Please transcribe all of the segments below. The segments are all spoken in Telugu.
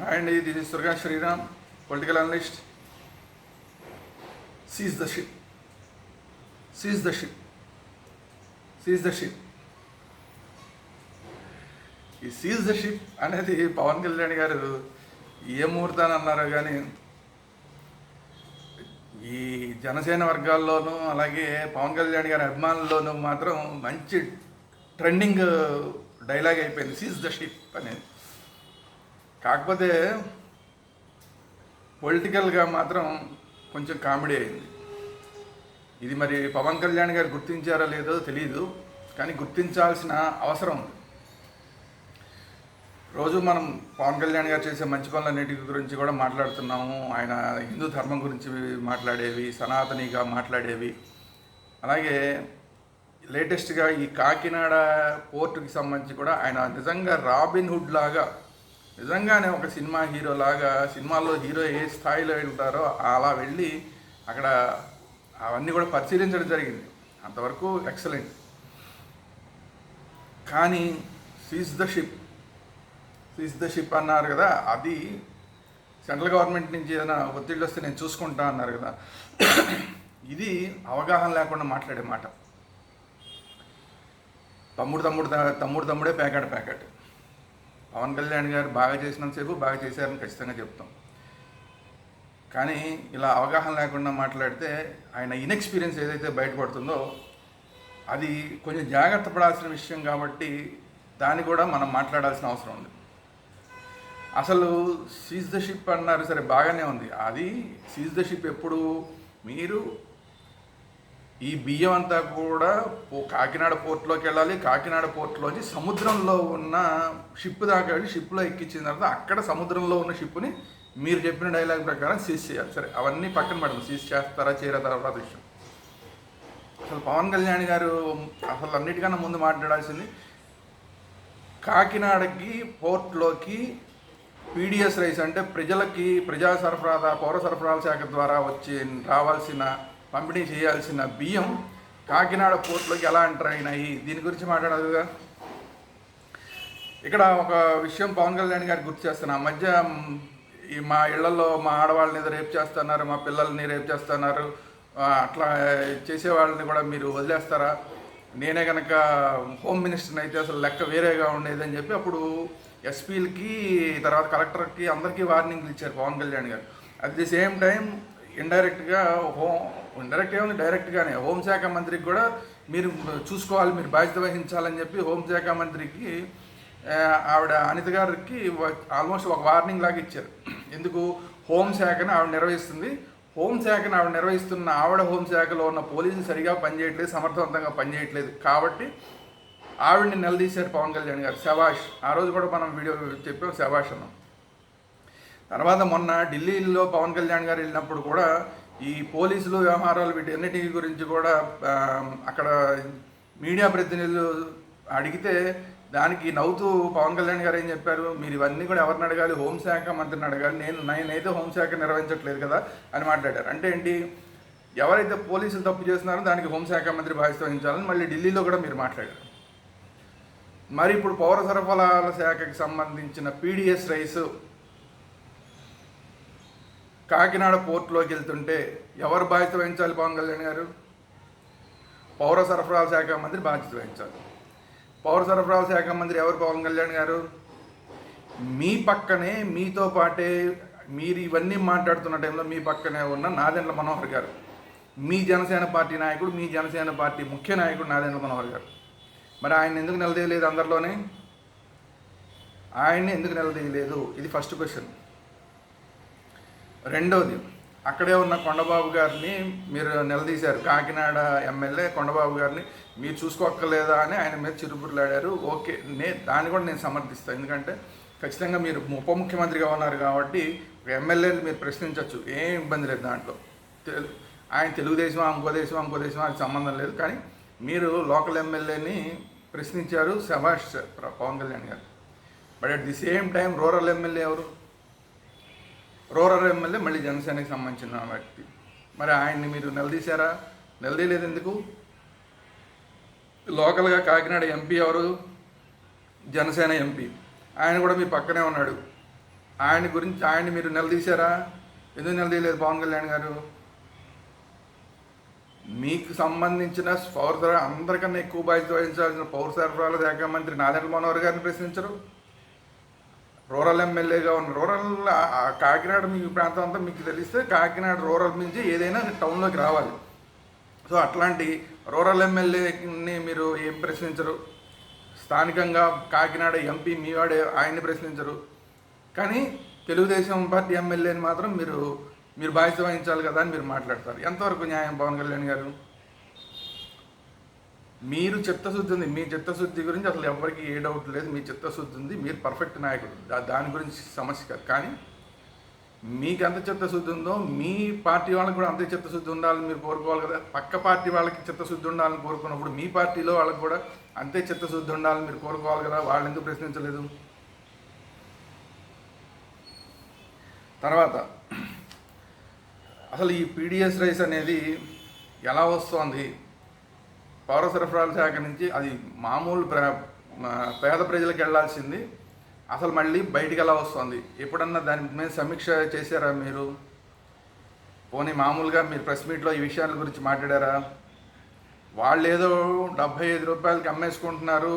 హాయ్ అండి this is Durga Sriram political analyst. Seize the ship seize the ship seize the ship ఈ సీజ్ ద షిప్ అనేది పవన్ కళ్యాణ్ గారు ఏ ముహూర్తాన్ని అన్నారో కానీ ఈ జనసేన వర్గాల్లోనూ అలాగే పవన్ కళ్యాణ్ గారి అభిమానుల్లోనూ మాత్రం మంచి ట్రెండింగ్ డైలాగ్ అయిపోయింది. సీజ్ ద షిప్ అనేది. కాకపోతే పొలిటికల్గా మాత్రం కొంచెం కామెడీ అయింది. ఇది మరి పవన్ కళ్యాణ్ గారు గుర్తించారో లేదో తెలియదు కానీ గుర్తించాల్సిన అవసరం ఉంది. రోజు మనం పవన్ కళ్యాణ్ గారు చేసే మంచి పనులన్నిటి గురించి కూడా మాట్లాడుతున్నాము. ఆయన హిందూ ధర్మం గురించి మాట్లాడేవి సనాతనిగా మాట్లాడేవి. అలాగే లేటెస్ట్గా ఈ కాకినాడ పోర్టుకి సంబంధించి కూడా ఆయన నిజంగా రాబిన్ హుడ్ లాగా నిజంగానే ఒక సినిమా హీరో లాగా సినిమాల్లో హీరో ఏ స్థాయిలో వెళ్తారో అలా వెళ్ళి అక్కడ అవన్నీ కూడా పరిశీలించడం జరిగింది. అంతవరకు ఎక్సలెంట్. కానీ seize the ship seize the ship అన్నారు కదా అది సెంట్రల్ గవర్నమెంట్ నుంచి ఏదైనా ఒత్తిళ్ళు వస్తే నేను చూసుకుంటా అన్నారు కదా. ఇది అవగాహన లేకుండా మాట్లాడే మాట. తమ్ముడు తమ్ముడు తమ్ముడు తమ్ముడే ప్యాకెట్ ప్యాకెట్. పవన్ కళ్యాణ్ గారు బాగా చేసినంతసేపు బాగా చేశారని ఖచ్చితంగా చెప్తాం. కానీ ఇలా అవగాహన లేకుండా మాట్లాడితే ఆయన ఇన్ఎక్స్పీరియన్స్ ఏదైతే బయటపడుతుందో అది కొంచెం జాగ్రత్త పడాల్సిన విషయం కాబట్టి దాన్ని కూడా మనం మాట్లాడాల్సిన అవసరం ఉంది. అసలు సీజ్ ద షిప్ అన్నారు సరే బాగానే ఉంది. అది సీజ్ ద షిప్ ఎప్పుడు? మీరు ఈ బియ్యం అంతా కూడా పో- కాకినాడ పోర్ట్లోకి వెళ్ళాలి. కాకినాడ పోర్ట్లోంచి సముద్రంలో ఉన్న షిప్ దాకా వెళ్ళి షిప్లో ఎక్కించిన తర్వాత అక్కడ సముద్రంలో ఉన్న షిప్ని మీరు చెప్పిన డైలాగ్ ప్రకారం సీజ్ చేయాలి. సరే అవన్నీ పక్కన పడదు. సీజ్ చేస్తారా చేయరా తర్వాత విషయం. అసలు పవన్ కళ్యాణ్ గారు అసలు అన్నిటికన్నా ముందు మాట్లాడాల్సింది కాకినాడకి పోర్ట్లోకి పీడిఎస్ రైస్ అంటే ప్రజలకి ప్రజా సరఫరా పౌర సరఫరాల శాఖ ద్వారా వచ్చి రావాల్సిన పంపిణీ చేయాల్సిన బియ్యం కాకినాడ పోర్టులోకి ఎలా ఎంటర్ అయినాయి? దీని గురించి మాట్లాడదుగా. ఇక్కడ ఒక విషయం పవన్ కళ్యాణ్ గారు గుర్తు చేస్తున్నా. ఆ మధ్య ఈ మా ఇళ్ళలో మా ఆడవాళ్ళని రేపు చేస్తున్నారు మా పిల్లల్ని రేపు చేస్తున్నారు అట్లా చేసే వాళ్ళని కూడా మీరు వదిలేస్తారా? నేనే కనుక హోమ్ మినిస్టర్ని అయితే అసలు లెక్క వేరేగా ఉండేదని చెప్పి అప్పుడు ఎస్పీలకి తర్వాత కలెక్టర్కి అందరికీ వార్నింగ్లు ఇచ్చారు పవన్ కళ్యాణ్ గారు. అట్ ది సేమ్ టైం ఇండైరెక్ట్గా హోమ్ ఇండైరెక్ట్ ఏముంది? డైరెక్ట్గానే హోంశాఖ మంత్రికి కూడా మీరు చూసుకోవాలి మీరు బాధ్యత వహించాలని చెప్పి హోంశాఖ మంత్రికి ఆవిడ అనిత గారికి ఆల్మోస్ట్ ఒక వార్నింగ్ లాగా ఇచ్చారు. ఎందుకు? హోంశాఖను ఆవిడ నిర్వహిస్తుంది. హోంశాఖను ఆవిడ నిర్వహిస్తున్న ఆవిడ హోంశాఖలో ఉన్న పోలీసులు సరిగా పనిచేయట్లేదు సమర్థవంతంగా పనిచేయట్లేదు. కాబట్టి ఆవిడని నిలదీశారు పవన్ కళ్యాణ్ గారు. శభాష్. ఆ రోజు కూడా మనం వీడియో చెప్పాం శభాష్ అన్నాం. తర్వాత మొన్న ఢిల్లీలో పవన్ కళ్యాణ్ గారు వెళ్ళినప్పుడు కూడా ఈ పోలీసులు వ్యవహారాలు వీటన్నిటి గురించి కూడా అక్కడ మీడియా ప్రతినిధులు అడిగితే దానికి నవ్వుతూ పవన్ కళ్యాణ్ గారు ఏం చెప్పారు? మీరు ఇవన్నీ కూడా ఎవరిని అడగాలి? హోంశాఖ మంత్రిని అడగాలి? నేను నేనైతే హోంశాఖ నిర్వహించట్లేదు కదా అని మాట్లాడారు. అంటే ఏంటి? ఎవరైతే పోలీసులు తప్పు చేస్తున్నారో దానికి హోంశాఖ మంత్రి బాధ్యత వహించాలని మళ్ళీ ఢిల్లీలో కూడా మీరు మాట్లాడారు. మరి ఇప్పుడు పౌర సరఫరాల శాఖకి సంబంధించిన పీడిఎస్ రైస్ కాకినాడ పోర్టులోకి వెళ్తుంటే ఎవరు బాధ్యత వహించాలి పవన్ కళ్యాణ్ గారు? పౌర సరఫరాల శాఖ మంత్రి బాధ్యత వహించాలి. పౌర సరఫరాల శాఖ మంత్రి ఎవరు పవన్ కళ్యాణ్ గారు? మీ పక్కనే మీతో పాటే మీరు ఇవన్నీ మాట్లాడుతున్న టైంలో మీ పక్కనే ఉన్న నాదెండ్ల మనోహర్ గారు. మీ జనసేన పార్టీ నాయకుడు మీ జనసేన పార్టీ ముఖ్య నాయకుడు నాదెండ్ల మనోహర్ గారు. మరి ఆయన ఎందుకు నిలదీయలేదు అందరిలోనే? ఆయన్ని ఎందుకు నిలదీయలేదు? ఇది ఫస్ట్ క్వశ్చన్ రెండవది అక్కడే ఉన్న కొండబాబు గారిని మీరు నిలదీశారు. కాకినాడ ఎమ్మెల్యే కొండబాబు గారిని మీరు చూసుకోక్కర్లేదా అని ఆయన మీద చిరుపురులాడారు ఓకే నే దాన్ని కూడా నేను సమర్థిస్తాను ఎందుకంటే ఖచ్చితంగా మీరు ఉప ముఖ్యమంత్రిగా ఉన్నారు కాబట్టి ఎమ్మెల్యేని మీరు ప్రశ్నించవచ్చు ఏం ఇబ్బంది లేదు దాంట్లో. తెలు- ఆయన తెలుగుదేశం ఇంకో దేశం ఇంకో దేశం అది సంబంధం లేదు. కానీ మీరు లోకల్ ఎమ్మెల్యేని ప్రశ్నించారు శభాష్ పవన్ కళ్యాణ్ గారు. But at the same time rural MLA ఎవరు? రూరల్ ఎమ్మెల్యే మళ్ళీ జనసేనకి సంబంధించిన వ్యక్తి. మరి ఆయన్ని మీరు నిలదీశారా? నిలదీయలేదు ఎందుకు? లోకల్గా కాకినాడ ఎంపీ ఎవరు? జనసేన ఎంపీ. ఆయన కూడా మీ పక్కనే ఉన్నాడు. ఆయన గురించి ఆయన్ని మీరు నిలదీశారా? ఎందుకు నిలదీయలేదు పవన్ కళ్యాణ్ గారు? మీకు సంబంధించిన పౌర అందరికన్నా ఎక్కువ బాధ్యత వహించాల్సిన పౌర సరఫరాల శాఖ మంత్రి నాదెండ్ల మనోహర్ గారిని ప్రశ్నించరు. రూరల్ ఎమ్మెల్యేగా ఉన్న రూరల్ కాకినాడ మీ ప్రాంతం అంతా మీకు తెలిస్తే కాకినాడ రూరల్ నుంచి ఏదైనా టౌన్లోకి రావాలి. సో అట్లాంటి రూరల్ ఎమ్మెల్యేని మీరు ఏం ప్రశ్నించరు? స్థానికంగా కాకినాడ ఎంపీ మీవాడే ఆయన్ని ప్రశ్నించరు. కానీ తెలుగుదేశం పార్టీ ఎమ్మెల్యేని మాత్రం మీరు మీరు బాధ్యత వహించాలి కదా అని మీరు మాట్లాడతారు. ఎంతవరకు న్యాయం పవన్ కళ్యాణ్ గారు? మీరు చిత్తశుద్ధి ఉంది మీ చిత్తశుద్ధి గురించి అసలు ఎవరికి ఏ డౌట్ లేదు మీ చిత్తశుద్ధి ఉంది మీరు పర్ఫెక్ట్ నాయకుడు. దాని గురించి సమస్య కాదు. కానీ మీకు ఎంత చిత్తశుద్ధి ఉందో మీ పార్టీ వాళ్ళకి కూడా అంతే చిత్తశుద్ధి ఉండాలని మీరు కోరుకోవాలి కదా. పక్క పార్టీ వాళ్ళకి చిత్తశుద్ధి ఉండాలని కోరుకున్నప్పుడు మీ పార్టీలో వాళ్ళకి కూడా అంతే చిత్తశుద్ధి ఉండాలని మీరు కోరుకోవాలి కదా. వాళ్ళు ఎందుకు ప్రశ్నించలేదు? తర్వాత అసలు ఈ పీడిఎస్ రైస్ అనేది ఎలా వస్తోంది? పౌర సరఫరాల శాఖ నుంచి అది మామూలు ప్ర పేద ప్రజలకు వెళ్ళాల్సింది అసలు మళ్ళీ బయటికి ఎలా వస్తుంది? ఎప్పుడన్నా దాని మీద సమీక్ష చేశారా మీరు? పోనీ మామూలుగా మీరు ప్రెస్ మీట్లో ఈ విషయాల గురించి మాట్లాడారా? వాళ్ళు ఏదో డెబ్భై ఐదు రూపాయలకి అమ్మేసుకుంటున్నారు.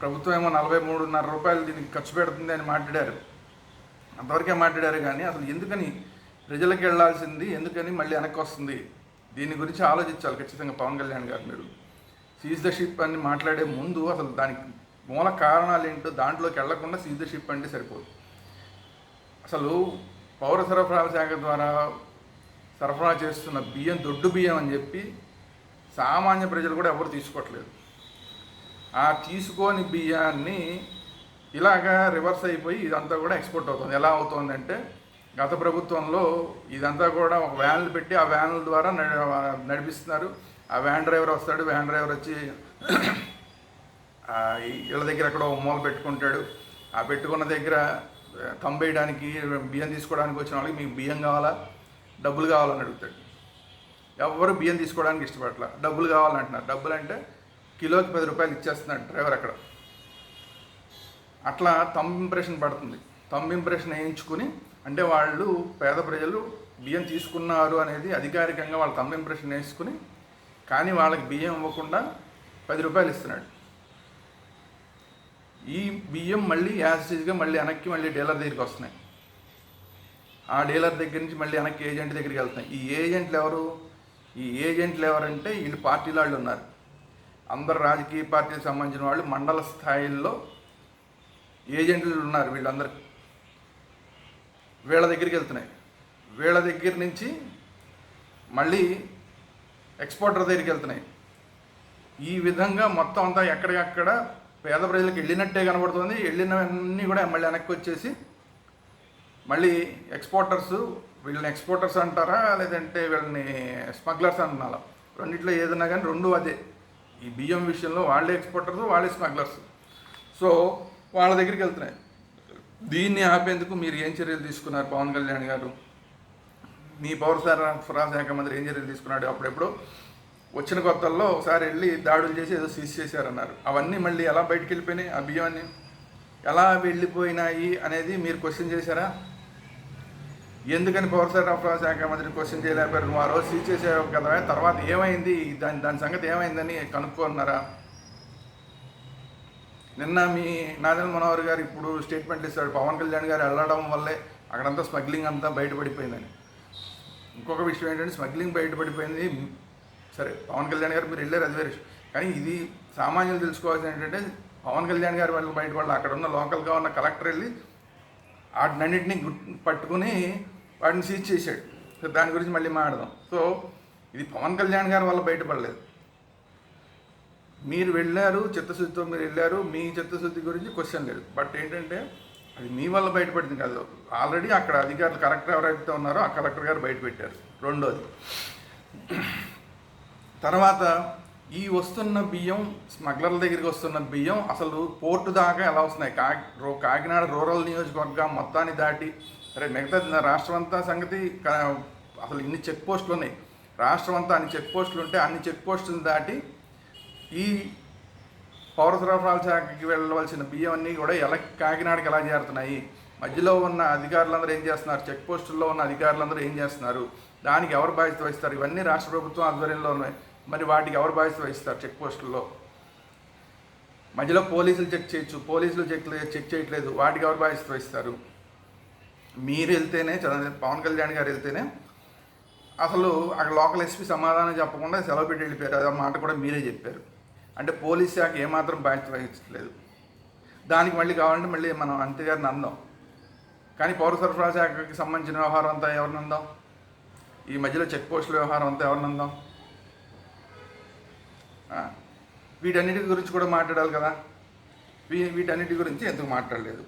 ప్రభుత్వం ఏమో నలభై మూడున్నర రూపాయలు దీనికి ఖర్చు పెడుతుంది అని మాట్లాడారు. అంతవరకే మాట్లాడారు కానీ అసలు ఎందుకని ప్రజలకు వెళ్ళాల్సింది ఎందుకని మళ్ళీ వెనక్కి వస్తుంది? దీని గురించి ఆలోచించాలి ఖచ్చితంగా పవన్ కళ్యాణ్ గారు మీరు. సీజ్ ద షిప్ అని మాట్లాడే ముందు అసలు దానికి మూల కారణాలు ఏంటో దాంట్లోకి వెళ్ళకుండా సీజ్ ద షిప్ అంటే సరిపోదు. అసలు పౌర సరఫరా శాఖ ద్వారా సరఫరా చేస్తున్న బియ్యం దొడ్డు బియ్యం అని చెప్పి సామాన్య ప్రజలు కూడా ఎవరు తీసుకోవట్లేదు. ఆ తీసుకోని బియ్యాన్ని ఇలాగా రివర్స్ అయిపోయి ఇదంతా కూడా ఎక్స్పోర్ట్ అవుతుంది. ఎలా అవుతుందంటే గత ప్రభుత్వంలో ఇదంతా కూడా ఒక వ్యాన్లు పెట్టి ఆ వ్యాన్ల ద్వారా నడిపిస్తున్నారు. ఆ వ్యాన్ డ్రైవర్ వస్తాడు వ్యాన్ డ్రైవర్ వచ్చి ఇళ్ళ దగ్గర ఎక్కడో మూల పెట్టుకుంటాడు. ఆ పెట్టుకున్న దగ్గర తంబేయడానికి బియ్యం తీసుకోవడానికి వచ్చిన వాళ్ళకి మీకు బియ్యం కావాలా? డబ్బులు కావాలని అడుగుతాడు. ఎవరు బియ్యం తీసుకోవడానికి ఇష్టపడట్లా. డబ్బులు కావాలంటున్నారు డబ్బులు అంటే కిలోకి పది రూపాయలు ఇచ్చేస్తున్నాడు డ్రైవర్ అక్కడ. అట్లా తంబ్ ఇంప్రెషన్ పడుతుంది. తంబ్ ఇంప్రెషన్ వేయించుకుని అంటే వాళ్ళు పేద ప్రజలు బియ్యం తీసుకున్నారు అనేది అధికారికంగా వాళ్ళ తంబ్ ఇంప్రెషన్ వేసుకుని కానీ వాళ్ళకి బియ్యం ఇవ్వకుండా పది రూపాయలు ఇస్తున్నాడు. ఈ బియ్యం మళ్ళీ యాసిడ్గా మళ్ళీ వెనక్కి మళ్ళీ డీలర్ దగ్గరికి వస్తున్నాయి. ఆ డీలర్ దగ్గర నుంచి మళ్ళీ వెనక్కి ఏజెంట్ దగ్గరికి వెళ్తున్నాయి. ఈ ఏజెంట్లు ఎవరు? ఈ ఏజెంట్లు ఎవరంటే వీళ్ళు పార్టీల వాళ్ళు ఉన్నారు. అందరు రాజకీయ పార్టీకి సంబంధించిన వాళ్ళు మండల స్థాయిల్లో ఏజెంట్లు ఉన్నారు వీళ్ళందరూ. వీళ్ళ దగ్గరికి వెళ్తున్నాయి. వీళ్ళ దగ్గర నుంచి మళ్ళీ ఎక్స్పోర్టర్ దగ్గరికి వెళ్తున్నాయి. ఈ విధంగా మొత్తం అంతా ఎక్కడికక్కడ పేద ప్రజలకు వెళ్ళినట్టే కనబడుతుంది. వెళ్ళినవన్నీ కూడా మళ్ళీ వెనక్కి వచ్చేసి మళ్ళీ ఎక్స్పోర్టర్స్ వీళ్ళని ఎక్స్పోర్టర్స్ అంటారా? లేదంటే వీళ్ళని స్మగ్లర్స్ అంటున్నారా? రెండిట్లో ఏదైనా కానీ రెండు అదే. ఈ బియ్యం విషయంలో వాళ్ళే ఎక్స్పోర్టర్స్ వాళ్ళే స్మగ్లర్స్. సో వాళ్ళ దగ్గరికి వెళ్తున్నాయి. దీన్ని ఆపేందుకు మీరు ఏం చర్యలు తీసుకున్నారు పవన్ కళ్యాణ్ గారు? మీ పౌర సరఫరా శాఖ మంత్రి ఏం చర్యలు తీసుకున్నాడు? అప్పుడెప్పుడు? వచ్చిన కొత్తల్లో ఒకసారి వెళ్ళి దాడులు చేసి ఏదో సీజ్ చేశారన్నారు. అవన్నీ మళ్ళీ ఎలా బయటికి వెళ్ళిపోయినాయి ఆ బియ్యాన్ని ఎలా వెళ్ళిపోయినాయి అనేది మీరు క్వశ్చన్ చేశారా? ఎందుకని పౌర సరఫరా శాఖ మంత్రిని క్వశ్చన్ చేయలేకపోయారు? నువ్వు ఆ రోజు సీజ్ చేసావు కదా తర్వాత ఏమైంది? దాని దాని సంగతి ఏమైందని కనుక్కున్నారా? నిన్న మీ నాదన్ మనోహర్ గారు ఇప్పుడు స్టేట్మెంట్ ఇస్తాడు. పవన్ కళ్యాణ్ గారు వెళ్ళడం వల్లే అక్కడంతా స్మగ్లింగ్ అంతా బయటపడిపోయిందని. ఇంకొక విషయం ఏంటంటే స్మగ్లింగ్ బయటపడిపోయింది. సరే పవన్ కళ్యాణ్ గారు మీరు వెళ్ళారు అది వేరే విషయం. కానీ ఇది సామాన్యులు తెలుసుకోవాల్సింది ఏంటంటే పవన్ కళ్యాణ్ గారి వాళ్ళు బయట వాళ్ళు అక్కడ ఉన్న లోకల్గా ఉన్న కలెక్టర్ వెళ్ళి వాటినన్నింటినీ గుర్ పట్టుకుని వాటిని సీజ్ చేశాడు. సో దాని గురించి మళ్ళీ మాట్లాడదాం. సో ఇది పవన్ కళ్యాణ్ గారి వల్ల బయటపడలేదు. మీరు వెళ్ళారు చిత్తశుద్ధితో మీరు వెళ్ళారు మీ చిత్తశుద్ధి గురించి క్వశ్చన్ లేదు. బట్ ఏంటంటే అది మీ వల్ల బయటపడింది కాదు. ఆల్రెడీ అక్కడ అధికారులు కలెక్టర్ ఎవరైతే ఉన్నారో ఆ కలెక్టర్ గారు బయటపెట్టారు. రెండోది. తర్వాత ఈ వస్తున్న బియ్యం స్మగ్లర్ల దగ్గరికి వస్తున్న బియ్యం అసలు పోర్టు దాకా ఎలా వస్తున్నాయి? కా రో- కాకినాడ రూరల్ నియోజకవర్గం మొత్తాన్ని దాటి సరే మిగతా రాష్ట్రం అంతా సంగతి అసలు ఇన్ని చెక్ పోస్టులు ఉన్నాయి. రాష్ట్రం అంతా అన్ని చెక్ పోస్టులు ఉంటే అన్ని చెక్ పోస్టులు దాటి ఈ పౌర సరఫరాల శాఖకి వెళ్ళవలసిన బియ్యం అన్నీ కూడా ఎలా కాకినాడకి ఎలా చేరుతున్నాయి? మధ్యలో ఉన్న అధికారులందరూ ఏం చేస్తున్నారు? చెక్ పోస్టుల్లో ఉన్న అధికారులందరూ ఏం చేస్తున్నారు? దానికి ఎవరు బాధ్యత వహిస్తారు? ఇవన్నీ రాష్ట్ర ప్రభుత్వం ఆధ్వర్యంలో ఉన్నాయి. మరి వాటికి ఎవరు బాధ్యత వహిస్తారు చెక్ పోస్టుల్లో? మధ్యలో పోలీసులు చెక్ చేయొచ్చు. పోలీసులు చెక్ చెక్ చేయట్లేదు. వాటికి ఎవరు బాధ్యత వహిస్తారు? మీరు వెళ్తేనే పవన్ కళ్యాణ్ గారు వెళ్తేనే అసలు అక్కడ లోకల్ ఎస్పీ సమాధానం చెప్పకుండా సెలవు పెట్టి వెళ్ళిపోయారు. అదే మాట కూడా మీరే చెప్పారు. అంటే పోలీస్ శాఖ ఏమాత్రం బాధ్యత వహించట్లేదు. దానికి మళ్ళీ కావాలంటే మళ్ళీ మనం అంతే గారిని అందాం కానీ పౌర సరఫరా శాఖకి సంబంధించిన వ్యవహారం అంతా ఎవరిని అందాం? ఈ మధ్యలో చెక్ పోస్టుల వ్యవహారం అంతా ఎవరిని అందాం? వీటన్నిటి గురించి కూడా మాట్లాడాలి కదా? వీ వీటన్నిటి గురించి ఎందుకు మాట్లాడలేదు?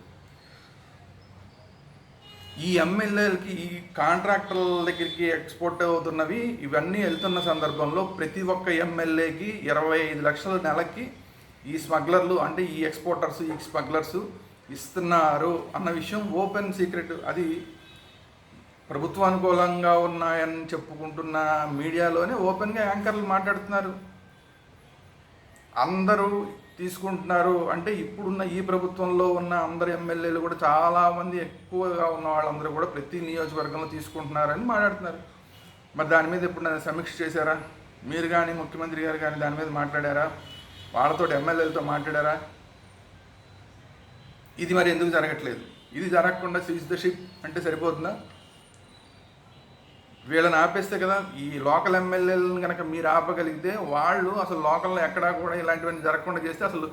ఈ ఎమ్మెల్యేలకి ఈ కాంట్రాక్టర్ల దగ్గరికి ఎక్స్పోర్ట్ అవుతున్నవి ఇవన్నీ వెళ్తున్న సందర్భంలో ప్రతి ఒక్క ఎమ్మెల్యేకి ఇరవై ఐదు లక్షల నెలకి ఈ స్మగ్లర్లు అంటే ఈ ఎక్స్పోర్టర్స్ ఈ స్మగ్లర్స్ ఇస్తున్నారు అన్న విషయం ఓపెన్ సీక్రెట్. అది ప్రభుత్వానుకూలంగా ఉన్నాయని చెప్పుకుంటున్న మీడియాలోనే ఓపెన్గా యాంకర్లు మాట్లాడుతున్నారు. అందరూ తీసుకుంటున్నారు. అంటే ఇప్పుడున్న ఈ ప్రభుత్వంలో ఉన్న అందరు ఎమ్మెల్యేలు కూడా చాలామంది ఎక్కువగా ఉన్న వాళ్ళందరూ కూడా ప్రతి నియోజకవర్గంలో తీసుకుంటున్నారని మాట్లాడుతున్నారు. మరి దాని మీద ఇప్పుడు సమీక్ష చేశారా? మీరు కానీ ముఖ్యమంత్రి గారు కానీ దాని మీద మాట్లాడారా? వాళ్ళతో ఎమ్మెల్యేలతో మాట్లాడారా? ఇది మరి ఎందుకు జరగట్లేదు? ఇది జరగకుండా సీజ్ ద షిప్ అంటే సరిపోతుందా? వీళ్ళని ఆపేస్తే కదా ఈ లోకల్ ఎమ్మెల్యేలను కనుక మీరు ఆపగలిగితే వాళ్ళు అసలు లోకల్లో ఎక్కడా కూడా ఇలాంటివన్నీ జరగకుండా చేస్తే అసలు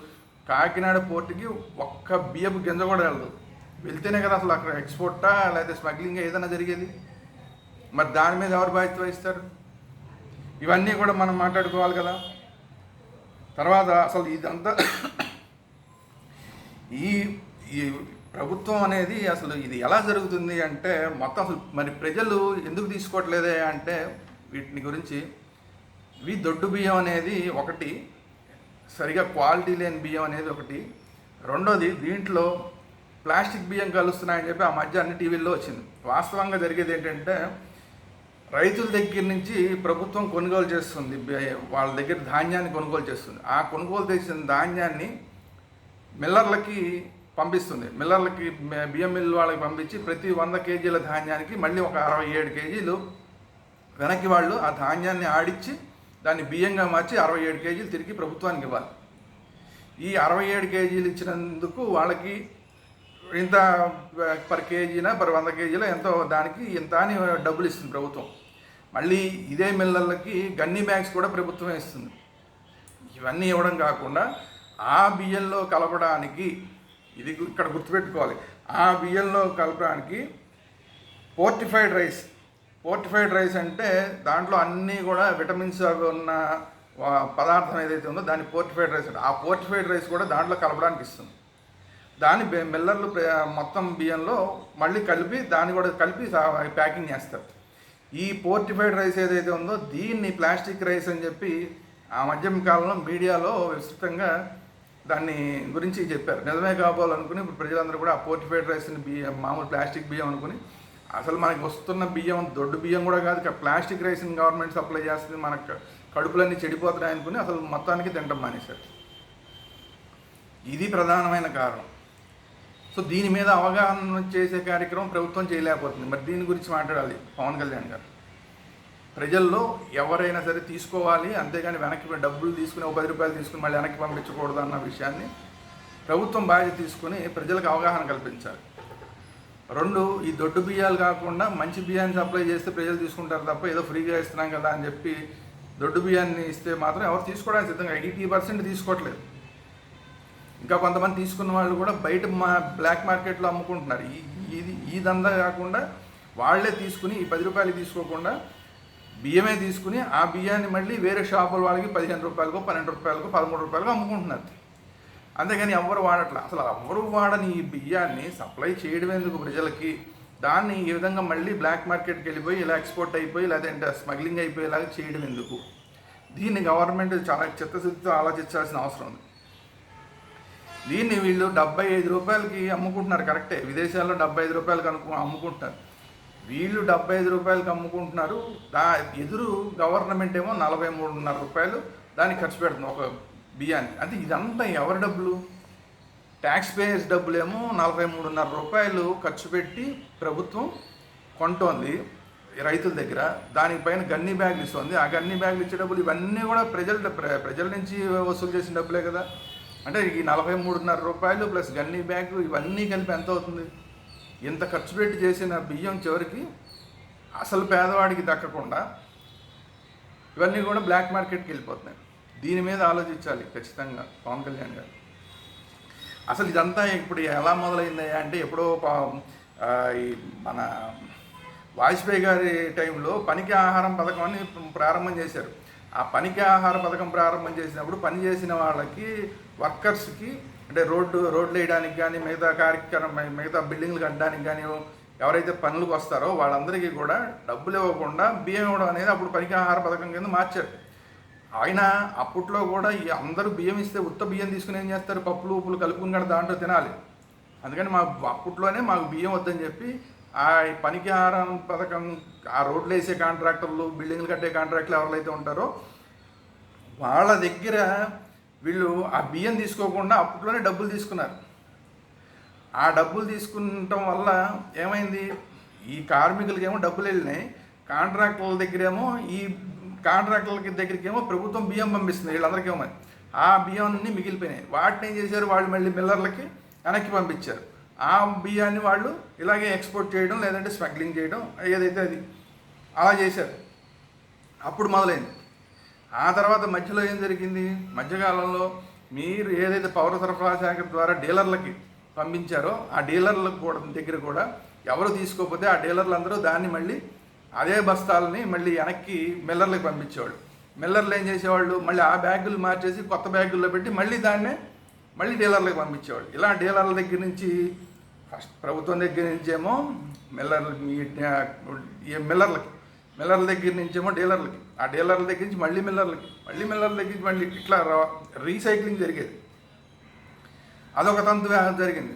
కాకినాడ పోర్టుకి ఒక్క బియ్యపు గింజ కూడా వెళ్ళదు. వెళ్తేనే కదా అసలు అక్కడ ఎక్స్పోర్టా లేకపోతే స్మగ్లింగ్ ఏదైనా జరిగేది? మరి దాని మీద ఎవరు బాధ్యత వహిస్తారు? ఇవన్నీ కూడా మనం మాట్లాడుకోవాలి కదా. తర్వాత అసలు ఇదంతా ఈ ఈ ప్రభుత్వం అనేది అసలు ఇది ఎలా జరుగుతుంది అంటే మొత్తం అసలు మరి ప్రజలు ఎందుకు తీసుకోవట్లేదే అంటే వీటిని గురించి ఇవి దొడ్డు బియ్యం అనేది ఒకటి సరిగా క్వాలిటీ లేని బియ్యం అనేది ఒకటి. రెండోది దీంట్లో ప్లాస్టిక్ బియ్యం కలుస్తున్నాయని చెప్పి ఆ మధ్య అన్ని టీవీల్లో వచ్చింది. వాస్తవంగా జరిగేది ఏంటంటే రైతుల దగ్గర నుంచి ప్రభుత్వం కొనుగోలు చేస్తుంది వాళ్ళ దగ్గర ధాన్యాన్ని కొనుగోలు చేస్తుంది. ఆ కొనుగోలు చేసిన ధాన్యాన్ని మిల్లర్లకి పంపిస్తుంది. మిల్లర్లకి బియ్యం మిల్ వాళ్ళకి పంపించి ప్రతి వంద కేజీల ధాన్యానికి మళ్ళీ ఒక అరవై ఏడు కేజీలు వెనక్కి వాళ్ళు ఆ ధాన్యాన్ని ఆడిచ్చి దాన్ని బియ్యంగా మార్చి అరవై ఏడు కేజీలు తిరిగి ప్రభుత్వానికి ఇవ్వాలి. ఈ అరవై ఏడు కేజీలు ఇచ్చినందుకు వాళ్ళకి ఇంత పర్ కేజీనా పర్ వంద కేజీలో ఎంతో దానికి ఇంత అని డబ్బులు ఇస్తుంది ప్రభుత్వం. మళ్ళీ ఇదే మిల్లర్లకి గన్ని బ్యాగ్స్ కూడా ప్రభుత్వమే ఇస్తుంది. ఇవన్నీ ఇవ్వడం కాకుండా ఆ బియ్యంలో కలపడానికి ఇది ఇక్కడ గుర్తుపెట్టుకోవాలి. ఆ బియ్యంలో కలపడానికి పోర్టిఫైడ్ రైస్. పోర్టిఫైడ్ రైస్ అంటే దాంట్లో అన్నీ కూడా విటమిన్స్ అవి ఉన్న పదార్థం ఏదైతే ఉందో దాన్ని పోర్టిఫైడ్ రైస్ అంటే ఆ పోర్టిఫైడ్ రైస్ కూడా దాంట్లో కలపడానికి ఇస్తుంది దాని మిల్లర్లు మొత్తం బియ్యంలో మళ్ళీ కలిపి దాన్ని కూడా కలిపి ప్యాకింగ్ చేస్తారు. ఈ పోర్టిఫైడ్ రైస్ ఏదైతే ఉందో దీన్ని ప్లాస్టిక్ రైస్ అని చెప్పి ఆ మధ్య కాలంలో మీడియాలో విస్తృతంగా దాన్ని గురించి చెప్పారు. నిజమే కాబోలనుకుని ఇప్పుడు ప్రజలందరూ కూడా ఆ పోర్టిఫైడ్ రైస్ని బియ్యం మామూలు ప్లాస్టిక్ బియ్యం అనుకుని అసలు మనకి వస్తున్న బియ్యం దొడ్డు బియ్యం కూడా కాదు ప్లాస్టిక్ రైస్ని గవర్నమెంట్ సప్లై చేస్తుంది మనకు కడుపులన్నీ చెడిపోతున్నాయి అనుకుని అసలు మొత్తానికి తింటాం మానేశారు. ఇది ప్రధానమైన కారణం. సో దీని మీద అవగాహన చేసే కార్యక్రమం ప్రభుత్వం చేయలేకపోతుంది. మరి దీని గురించి మాట్లాడాలి పవన్ కళ్యాణ్ గారు. ప్రజల్లో ఎవరైనా సరే తీసుకోవాలి అంతేగాని వెనక్కి డబ్బులు తీసుకుని ఒక పది రూపాయలు తీసుకుని మళ్ళీ వెనక్కి పంపించకూడదు అన్న విషయాన్ని ప్రభుత్వం బాధ్యత తీసుకుని ప్రజలకు అవగాహన కల్పించాలి. రెండు ఈ దొడ్డు బియ్యాలు కాకుండా మంచి బియ్యాన్ని సప్లై చేస్తే ప్రజలు తీసుకుంటారు తప్ప ఏదో ఫ్రీగా ఇస్తున్నాం కదా అని చెప్పి దొడ్డు బియ్యాన్ని ఇస్తే మాత్రం ఎవరు తీసుకోవడానికి సిద్ధంగా ఎయిటీ పర్సెంట్ తీసుకోవట్లేదు. ఇంకా కొంతమంది తీసుకున్న వాళ్ళు కూడా బయట మా బ్లాక్ మార్కెట్లో అమ్ముకుంటున్నారు. ఈ ఇది ఈ దందా కాకుండా వాళ్ళే తీసుకుని ఈ పది రూపాయలు తీసుకోకుండా బియ్యమే తీసుకుని ఆ బియ్యాన్ని మళ్ళీ వేరే షాపుల వాళ్ళకి పదిహేను రూపాయలకు పన్నెండు రూపాయలకు పదమూడు రూపాయలకు అమ్ముకుంటున్నారు. అంతేగాని ఎవ్వరు వాడట్లా. అసలు ఎవ్వరు వాడని ఈ బియ్యాన్ని సప్లై చేయడం ఎందుకు ప్రజలకి? దాన్ని ఈ విధంగా మళ్ళీ బ్లాక్ మార్కెట్కి వెళ్ళిపోయి ఇలా ఎక్స్పోర్ట్ అయిపోయి లేదంటే స్మగ్లింగ్ అయిపోయేలాగా చేయడం ఎందుకు? దీన్ని గవర్నమెంట్ చాలా చిత్తశుద్ధితో ఆలోచించాల్సిన అవసరం ఉంది. దీన్ని వీళ్ళు డెబ్బై ఐదు రూపాయలకి అమ్ముకుంటున్నారు కరెక్టే. విదేశాల్లో డెబ్బై ఐదు రూపాయలకి అనుకు అమ్ముకుంటున్నారు. వీళ్ళు డెబ్బై ఐదు రూపాయలకి అమ్ముకుంటున్నారు. దా ఎదురు గవర్నమెంట్ ఏమో నలభై మూడున్నర రూపాయలు దానికి ఖర్చు పెడుతుంది ఒక బియ్యాన్ని అంటే ఇదంతా ఎవరి డబ్బులు? ట్యాక్స్ పేయర్స్ డబ్బులేమో నలభై మూడున్నర రూపాయలు ఖర్చు పెట్టి ప్రభుత్వం కొంటోంది రైతుల దగ్గర. దానిపైన గన్ని బ్యాగులు ఇస్తుంది. ఆ గన్ని బ్యాగులు ఇచ్చే డబ్బులు ఇవన్నీ కూడా ప్రజల ప్ర- ప్రజల నుంచి వసూలు చేసిన డబ్బులే కదా. అంటే ఈ నలభై మూడున్నర రూపాయలు ప్లస్ గన్ని బ్యాగు ఇవన్నీ కలిపి ఎంత అవుతుంది? ఇంత ఖర్చు పెట్టి చేసిన బియ్యం చివరికి అసలు పేదవాడికి దక్కకుండా ఇవన్నీ కూడా బ్లాక్ మార్కెట్కి వెళ్ళిపోతున్నాయి. దీని మీద ఆలోచించాలి ఖచ్చితంగా పవన్ కళ్యాణ్ గారు. అసలు ఇదంతా ఇప్పుడు ఎలా మొదలైంది అంటే ఎప్పుడో పా- ఈ మన వాజ్పేయి గారి టైంలో పనికి ఆహారం పథకం అని ప్రారంభం చేశారు. ఆ పనికి ఆహార పథకం ప్రారంభం చేసినప్పుడు పని చేసిన వాళ్ళకి వర్కర్స్కి అంటే రోడ్డు రోడ్లు వేయడానికి కానీ మిగతా కార్యక్రమం మిగతా బిల్డింగ్లు కట్టడానికి కానీ ఎవరైతే పనులకు వస్తారో వాళ్ళందరికీ కూడా డబ్బులు ఇవ్వకుండా బియ్యం ఇవ్వడం అనేది అప్పుడు పనికి ఆహార పథకం కింద మార్చారు. ఆయన అప్పట్లో కూడా ఈ అందరూ బియ్యం ఇస్తే ఉత్త బియ్యం తీసుకుని ఏం చేస్తారు? పప్పులు ఉప్పులు కలుపుకుని కూడా దాంట్లో తినాలి. అందుకని మా అప్పట్లోనే మాకు బియ్యం వద్దని చెప్పి ఆ పనికి ఆహారం పథకం ఆ రోడ్లు వేసే కాంట్రాక్టర్లు బిల్డింగ్లు కట్టే కాంట్రాక్టర్లు ఎవరైతే ఉంటారో వాళ్ళ దగ్గర వీళ్ళు ఆ బియ్యం తీసుకోకుండా అప్పట్లోనే డబ్బులు తీసుకున్నారు. ఆ డబ్బులు తీసుకుంటాం వల్ల ఏమైంది? ఈ కార్మికులకి ఏమో డబ్బులు వెళ్ళినాయి. కాంట్రాక్టర్ల దగ్గరేమో ఈ కాంట్రాక్టర్లకి దగ్గరికేమో ప్రభుత్వం బియ్యం పంపిస్తుంది వీళ్ళందరికేమో ఆ బియ్యం అన్ని మిగిలిపోయినాయి. వాటిని ఏం చేశారు? వాళ్ళు మళ్ళీ మిల్లర్లకి వెనక్కి పంపించారు. ఆ బియ్యాన్ని వాళ్ళు ఇలాగే ఎక్స్పోర్ట్ చేయడం లేదంటే స్మగ్లింగ్ చేయడం ఏదైతే అది అలా చేశారు. అప్పుడు మొదలైంది. ఆ తర్వాత మధ్యలో ఏం జరిగింది? మధ్యకాలంలో మీరు ఏదైతే పౌర సరఫరా శాఖ ద్వారా డీలర్లకి పంపించారో ఆ డీలర్లకు కూడా దగ్గర కూడా ఎవరు తీసుకోకపోతే ఆ డీలర్లు అందరూ దాన్ని మళ్ళీ అదే బస్తాలని మళ్ళీ వెనక్కి మిల్లర్లకు పంపించేవాళ్ళు. మిల్లర్లు ఏం చేసేవాళ్ళు? మళ్ళీ ఆ బ్యాగులు మార్చేసి కొత్త బ్యాగుల్లో పెట్టి మళ్ళీ దాన్నే మళ్ళీ డీలర్లకు పంపించేవాళ్ళు. ఇలా డీలర్ల దగ్గర నుంచి ఫస్ట్ ప్రభుత్వం దగ్గర నుంచేమో మిల్లర్లు మిల్లర్లకి మిల్లర్ల దగ్గర నుంచేమో డీలర్లకి. ఆ డీలర్ల దగ్గర నుంచి మళ్ళీ మిల్లర్లకి. మళ్ళీ మిల్లర్ల దగ్గర నుంచి మళ్ళీ ఇట్లా రీసైక్లింగ్ జరిగేది. అదొక తంతు జరిగింది.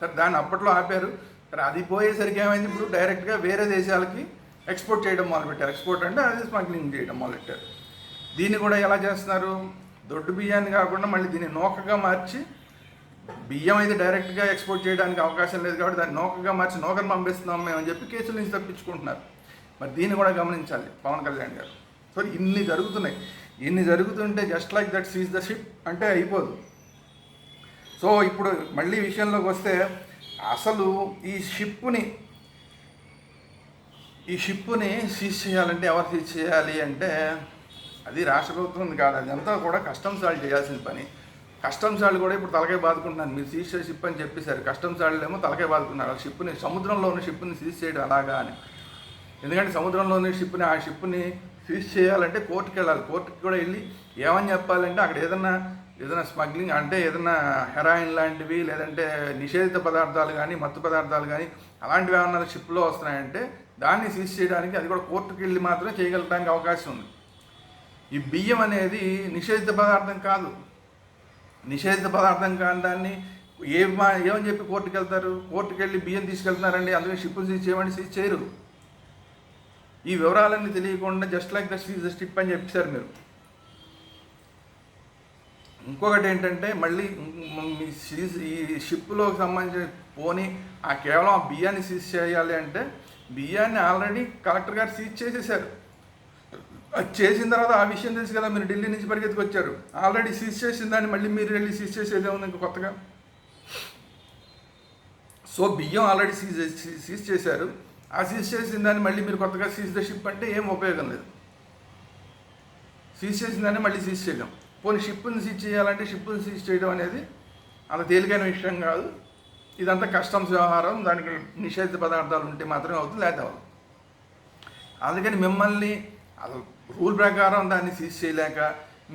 సరే దాన్ని అప్పట్లో ఆపారు. సరే అది పోయేసరికి ఏమైంది? ఇప్పుడు డైరెక్ట్గా వేరే దేశాలకి ఎక్స్పోర్ట్ చేయడం మొదలుపెట్టారు. ఎక్స్పోర్ట్ అంటే అది స్మగ్లింగ్ చేయడం మొదలెట్టారు దీన్ని కూడా ఎలా చేస్తున్నారు? దొడ్డు బియ్యాన్ని కాకుండా మళ్ళీ దీన్ని నూకగా మార్చి బియ్యం అయితే డైరెక్ట్గా ఎక్స్పోర్ట్ చేయడానికి అవకాశం లేదు కాబట్టి దాన్ని నూకగా మార్చి నూకను పంపిస్తున్నాం మేము అని చెప్పి కేసుల నుంచి తప్పించుకుంటున్నారు. మరి దీన్ని కూడా గమనించాలి పవన్ కళ్యాణ్ గారు. సో ఇన్ని జరుగుతున్నాయి. ఇన్ని జరుగుతుంటే just like that seize the ship అంటే అయిపోదు. సో ఇప్పుడు మళ్ళీ విషయంలోకి వస్తే అసలు ఈ షిప్ని ఈ షిప్ని సీజ్ చేయాలంటే ఎవరు సీజ్ చేయాలి అంటే అది రాష్ట్ర ప్రభుత్వం కాదు. అదంతా కూడా కస్టమ్స్ వాళ్ళు చేయాల్సిన పని. కస్టమ్స్ వాళ్ళు కూడా ఇప్పుడు తలకాయ బాదుకుంటున్నారు. మీరు సీజ్ చేసే షిప్ అని చెప్పేశారు. కస్టమ్స్ వాళ్ళు ఏమో తలకాయ బాదుకున్నారు. ఆ షిప్ని సముద్రంలో ఉన్న షిప్ని సీజ్ చేయడం అలాగా అని. ఎందుకంటే సముద్రంలోనే షిప్ని ఆ షిప్ని సీజ్ చేయాలంటే కోర్టుకి వెళ్ళాలి కోర్టుకి కూడా వెళ్ళి ఏమని చెప్పాలంటే అక్కడ ఏదన్నా ఏదైనా స్మగ్లింగ్ అంటే ఏదైనా హెరాయిన్ లాంటివి లేదంటే నిషేధిత పదార్థాలు కానీ మత్తు పదార్థాలు కానీ అలాంటివి ఏమన్నా షిప్లో వస్తున్నాయంటే దాన్ని సీజ్ చేయడానికి అది కూడా కోర్టుకి వెళ్ళి మాత్రమే చేయగలడానికి అవకాశం ఉంది. ఈ బియ్యం అనేది నిషేధిత పదార్థం కాదు. నిషేధిత పదార్థం కాని దాన్ని ఏమని చెప్పి కోర్టుకు వెళ్తారు? కోర్టుకు వెళ్ళి బియ్యం తీసుకెళ్తున్నారండి అందుకే షిప్ సీజ్ చేయమని సీజ్ చేయరు. ఈ వివరాలన్నీ తెలియకుండా just like that is the ship అని చెప్పారు మీరు. ఇంకొకటి ఏంటంటే మళ్ళీ మీ సీజ్ ఈ షిప్లోకి సంబంధించిన పోనీ ఆ కేవలం ఆ బియ్యాన్ని సీజ్ చేయాలి అంటే బియ్యాన్ని ఆల్రెడీ కలెక్టర్ గారు సీజ్ చేసేసారు. అది చేసిన తర్వాత ఆ విషయం తెలుసు కదా మీరు ఢిల్లీ నుంచి పరిగెత్తుకొచ్చారు. ఆల్రెడీ సీజ్ చేసిన దాన్ని మళ్ళీ మీరు వెళ్ళి సీజ్ చేసేదే ఉంది ఇంకా కొత్తగా. సో బియ్యం ఆల్రెడీ సీజ్ సీజ్ చేశారు. ఆ సీజ్ చేసిన దాన్ని మళ్ళీ మీరు కొత్తగా సీజ్ ద షిప్ అంటే ఏం ఉపయోగం లేదు. సీజ్ చేసిన దాన్ని మళ్ళీ సీజ్ చేయడం పోనీ షిప్ని సీజ్ చేయాలంటే షిప్ని సీజ్ చేయడం అనేది అంత తేలికైన విషయం కాదు. ఇదంతా కస్టమ్స్ వ్యవహారం దానికి నిషేధ పదార్థాలు ఉంటే మాత్రమే అవుతుంది లేదా అవ్వదు. అందుకని మిమ్మల్ని అసలు రూల్ ప్రకారం దాన్ని సీజ్ చేయలేక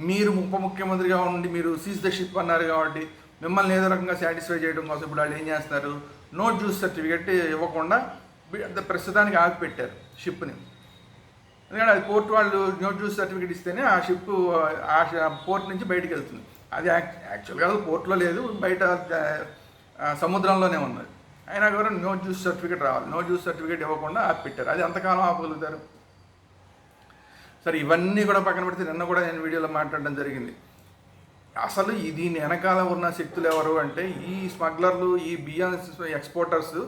మీరు ఉప ముఖ్యమంత్రిగా ఉండి మీరు సీజ్ ద షిప్ అన్నారు కాబట్టి మిమ్మల్ని ఏదో రకంగా సాటిస్ఫై చేయడం కోసం ఇప్పుడు వాళ్ళు ఏం చేస్తారు నో జ్యూస్ సర్టిఫికెట్ ఇవ్వకుండా ప్రస్తుతానికి ఆపిపెట్టారు షిప్ని. ఎందుకంటే అది పోర్ట్ వాళ్ళు నో జ్యూస్ సర్టిఫికేట్ ఇస్తేనే ఆ షిప్ ఆ పోర్ట్ నుంచి బయటకు వెళ్తుంది. అది యాక్- యాక్చువల్గా అది పోర్ట్లో లేదు బయట సముద్రంలోనే ఉన్నది. అయినా కూడా నో జ్యూస్ సర్టిఫికేట్ రావాలి. నో జ్యూస్ సర్టిఫికేట్ ఇవ్వకుండా ఆపిపెట్టారు అది ఎంతకాలం ఆపగలుగుతారు. సరే ఇవన్నీ కూడా పక్కన పెడితే నిన్న కూడా నేను వీడియోలో మాట్లాడడం జరిగింది. అసలు దీని వెనకాల ఉన్న శక్తులు ఎవరు అంటే ఈ స్మగ్లర్లు ఈ బియ్యం ఎక్స్పోర్టర్స్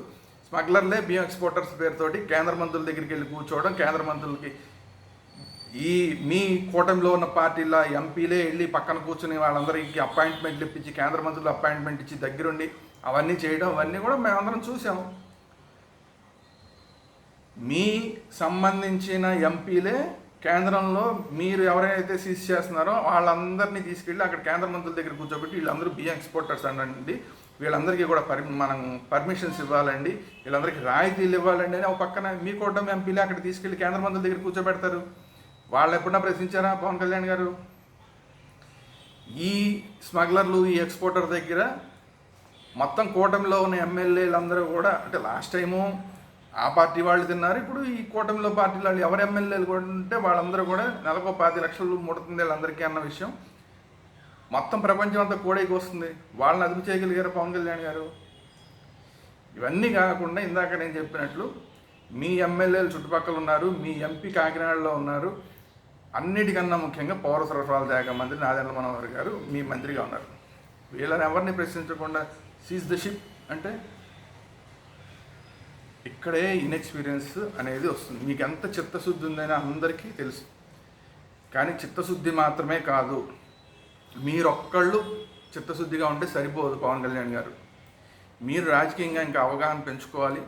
స్మగ్లర్లే బియ్యం ఎక్స్పోర్టర్స్ పేరుతోటి కేంద్ర మంత్రుల దగ్గరికి వెళ్ళి కూర్చోవడం కేంద్ర మంత్రులకి ఈ మీ కూటమిలో ఉన్న పార్టీల ఎంపీలే వెళ్ళి పక్కన కూర్చుని వాళ్ళందరికీ అపాయింట్మెంట్లు ఇప్పించి కేంద్ర మంత్రులు అపాయింట్మెంట్ ఇచ్చి దగ్గరుండి అవన్నీ చేయడం అవన్నీ కూడా మేమందరం చూసాము మీ సంబంధించిన ఎంపీలే కేంద్రంలో మీరు ఎవరైతే సీజ్ చేస్తున్నారో వాళ్ళందరినీ తీసుకెళ్ళి అక్కడ కేంద్ర మంత్రుల దగ్గర కూర్చోబెట్టి వీళ్ళందరూ బియ్యం ఎక్స్పోర్టర్స్ అనండి. వీళ్ళందరికీ కూడా పర్ మనం పర్మిషన్స్ ఇవ్వాలండి. వీళ్ళందరికీ రాయితీలు ఇవ్వాలండి అని ఒక పక్కన మీ కూటమి ఎంపీలే అక్కడ తీసుకెళ్ళి కేంద్ర మంత్రుల దగ్గర కూర్చోబెడతారు. వాళ్ళు ఎప్పుడన్నా ప్రశ్నించారా పవన్ కళ్యాణ్ గారు? ఈ స్మగ్లర్లు ఈ ఎక్స్పోర్టర్ దగ్గర మొత్తం కూటమిలో ఉన్న ఎమ్మెల్యేలందరూ కూడా అంటే లాస్ట్ టైము ఆ పార్టీ వాళ్ళు తిన్నారు. ఇప్పుడు ఈ కూటమిలో పార్టీ వాళ్ళు ఎవరు ఎమ్మెల్యేలు కూడా ఉంటే వాళ్ళందరూ కూడా నెలకు పది లక్షలు ముడుతుంది వీళ్ళందరికీ అన్న విషయం. మొత్తం ప్రపంచం అంతా కోడైకి వస్తుంది. వాళ్ళని అదుపు చేయగలిగారు పవన్ కళ్యాణ్ గారు? ఇవన్నీ కాకుండా ఇందాక నేను చెప్పినట్లు మీ ఎమ్మెల్యేలు చుట్టుపక్కల ఉన్నారు మీ ఎంపీ కాకినాడలో ఉన్నారు. అన్నిటికన్నా ముఖ్యంగా పౌర సరఫరాల శాఖ మంత్రి నాదెండ్ల మనోహర్ గారు మీ మంత్రిగా ఉన్నారు. వీళ్ళని ఎవరిని ప్రశ్నించకుండా సీజ్ ద షిప్ అంటే ఇక్కడే ఇన్ఎక్స్పీరియన్స్ అనేది వస్తుంది. మీకు ఎంత చిత్తశుద్ధి ఉందని అందరికీ తెలుసు. కానీ చిత్తశుద్ధి మాత్రమే కాదు. మీరొక్కళ్ళు చిత్తశుద్ధిగా ఉంటే సరిపోదు పవన్ కళ్యాణ్ గారు. మీరు రాజకీయంగా ఇంకా అవగాహన పెంచుకోవాలి.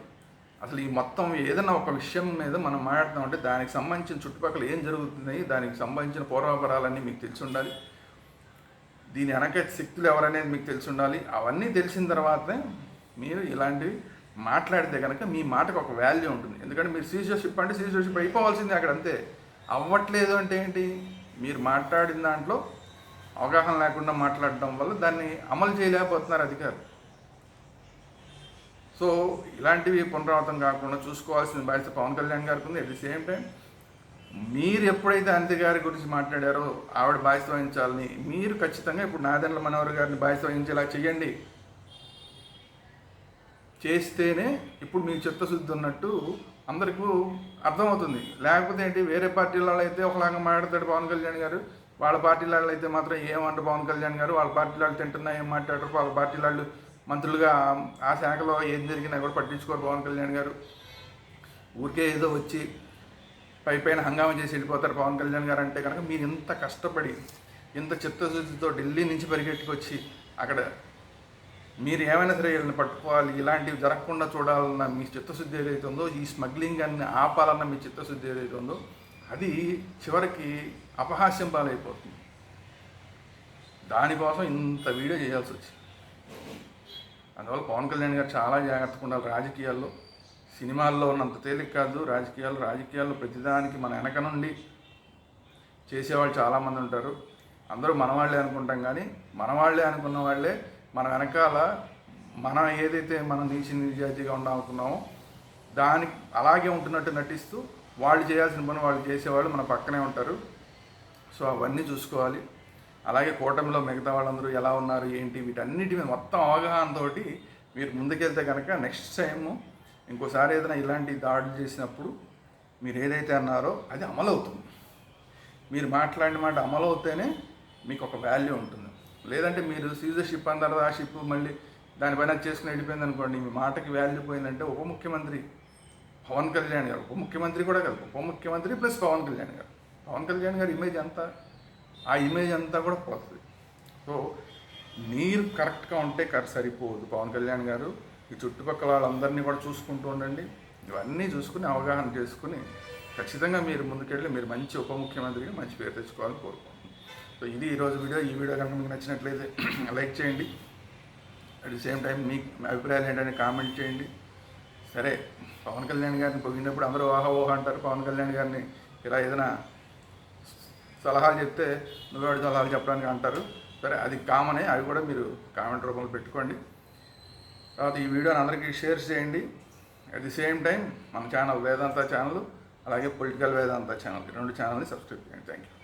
అసలు ఈ మొత్తం ఏదైనా ఒక విషయం మీద మనం మాట్లాడుతామంటే దానికి సంబంధించిన చుట్టుపక్కల ఏం జరుగుతున్నాయి దానికి సంబంధించిన పూర్వాపరాలన్నీ మీకు తెలిసి ఉండాలి. దీని వెనక శక్తులు ఎవరనేది మీకు తెలిసి ఉండాలి. అవన్నీ తెలిసిన తర్వాతే మీరు ఇలాంటివి మాట్లాడితే కనుక మీ మాటకు ఒక వాల్యూ ఉంటుంది. ఎందుకంటే మీరు సీజర్షిప్ అంటే సీజర్షిప్ అయిపోవాల్సిందే అక్కడ అంతే. అవ్వట్లేదు అంటే ఏంటి? మీరు మాట్లాడిన దాంట్లో అవగాహన లేకుండా మాట్లాడడం వల్ల దాన్ని అమలు చేయలేకపోతున్నారు అధికారులు. సో ఇలాంటివి పునరావృతం కాకుండా చూసుకోవాల్సిన బాధ్యత పవన్ కళ్యాణ్ గారికి ఉంది. అట్ ది సేమ్ టైం మీరు ఎప్పుడైతే అంత్య గారి గురించి మాట్లాడారో ఆవిడ బాధ్యత వహించాలని మీరు ఖచ్చితంగా ఇప్పుడు నాదెండ్ల మనోహర్ గారిని బాధ్యత వహించేలా చేయండి చేస్తేనే ఇప్పుడు మీ చిత్తశుద్ధి ఉన్నట్టు అందరికీ అర్థమవుతుంది. లేకపోతే ఏంటి వేరే పార్టీల వాళ్ళు అయితే ఒకలాగా మాట్లాడతాడు పవన్ కళ్యాణ్ గారు. వాళ్ళ పార్టీ వాళ్ళు అయితే మాత్రం ఏమంటారు పవన్ కళ్యాణ్ గారు? వాళ్ళ పార్టీ వాళ్ళు తింటున్నా ఏం మాట్లాడరు? వాళ్ళ పార్టీ వాళ్ళు మంత్రులుగా ఆ శాఖలో ఏం జరిగినా కూడా పట్టించుకోరు పవన్ కళ్యాణ్ గారు. ఊరికే ఏదో వచ్చి పై పైన హంగామా చేసి వెళ్ళిపోతారు పవన్ కళ్యాణ్ గారు అంటే కనుక మీరు ఇంత కష్టపడి ఇంత చిత్తశుద్ధితో ఢిల్లీ నుంచి పరిగెట్టుకొచ్చి అక్కడ మీరు ఏమైనా సరే వీళ్ళని పట్టుకోవాలి ఇలాంటివి జరగకుండా చూడాలన్న మీ చిత్తశుద్ధి ఏదైతే ఉందో ఈ స్మగ్లింగ్ అన్ని ఆపాలన్న మీ చిత్తశుద్ధి ఏదైతే ఉందో అది చివరికి అపహాస్యం పాలైపోతుంది. దానికోసం ఇంత వీడియో చేయాల్సి వచ్చింది. అందువల్ల పవన్ కళ్యాణ్ గారు చాలా జాగ్రత్తగా ఉండాలి రాజకీయాల్లో. సినిమాల్లో ఉన్నంత తేలిక కాదు. రాజకీయాలు రాజకీయాల్లో ప్రతిదానికి మన వెనక నుండి చేసేవాళ్ళు చాలామంది ఉంటారు. అందరూ మనవాళ్ళే అనుకుంటాం కానీ మనవాళ్ళే అనుకున్న వాళ్ళే మన వెనకాల మనం ఏదైతే మనం నీచి నిర్జాతిగా ఉండాలనుకున్నామో దానికి అలాగే ఉంటున్నట్టు నటిస్తూ వాళ్ళు చేయాల్సిన పని వాళ్ళు చేసేవాళ్ళు మన పక్కనే ఉంటారు. సో అవన్నీ చూసుకోవాలి. అలాగే కూటమిలో మిగతా వాళ్ళందరూ ఎలా ఉన్నారు ఏంటి వీటన్నిటి మీద మొత్తం అవగాహనతోటి మీరు ముందుకెళ్తే కనుక నెక్స్ట్ టైము ఇంకోసారి ఏదైనా ఇలాంటి దాడులు చేసినప్పుడు మీరు ఏదైతే అన్నారో అది అమలవుతుంది మీరు మాట్లాడిన మాట అమలు అవుతేనే మీకు ఒక వాల్యూ ఉంటుంది. లేదంటే మీరు సీజర్ షిప్ ఆ షిప్ మళ్ళీ దానిపైన చేసుకుని వెళ్ళిపోయింది అనుకోండి మీ మాటకి వాల్యూ పోయిందంటే ఉప ముఖ్యమంత్రి పవన్ కళ్యాణ్ గారు ఉప ముఖ్యమంత్రి కూడా కాదు ఉప ముఖ్యమంత్రి ప్లస్ పవన్ కళ్యాణ్ గారు. పవన్ కళ్యాణ్ గారి ఇమేజ్ అంతా ఆ ఇమేజ్ అంతా కూడా పోతుంది. సో మీరు కరెక్ట్గా ఉంటే కరెక్ట్ సరిపోదు. పవన్ కళ్యాణ్ గారు ఈ చుట్టుపక్కల వాళ్ళందరినీ కూడా చూసుకుంటూ ఉండండి. ఇవన్నీ చూసుకుని అవగాహన చేసుకుని ఖచ్చితంగా మీరు ముందుకెళ్ళి మీరు మంచి ఉప ముఖ్యమంత్రిగా మంచి పేరు తెచ్చుకోవాలని కోరుకుంటున్నాను. సో ఇది ఈరోజు వీడియో. ఈ వీడియో కనుక మీకు నచ్చినట్లయితే లైక్ చేయండి. అట్ ది సేమ్ టైం మీ అభిప్రాయాలు ఏంటని కామెంట్ చేయండి. సరే పవన్ కళ్యాణ్ గారిని పొగిడినప్పుడు అందరూ ఓహా ఓహా అంటారు. పవన్ కళ్యాణ్ గారిని ఇలా ఏదైనా సలహాలు చెప్తే నువ్వెవడి సలహాలు చెప్పడానికి అంటారు. సరే అది కామనే అవి కూడా మీరు కామెంట్ రూపంలో పెట్టుకోండి. తర్వాత ఈ వీడియోని అందరికీ షేర్ చేయండి. అట్ ది సేమ్ టైం మన ఛానల్ వేదాంత ఛానల్ అలాగే పొలిటికల్ వేదాంత ఛానల్ రెండు ఛానల్ని సబ్స్క్రైబ్ చేయండి. Thank you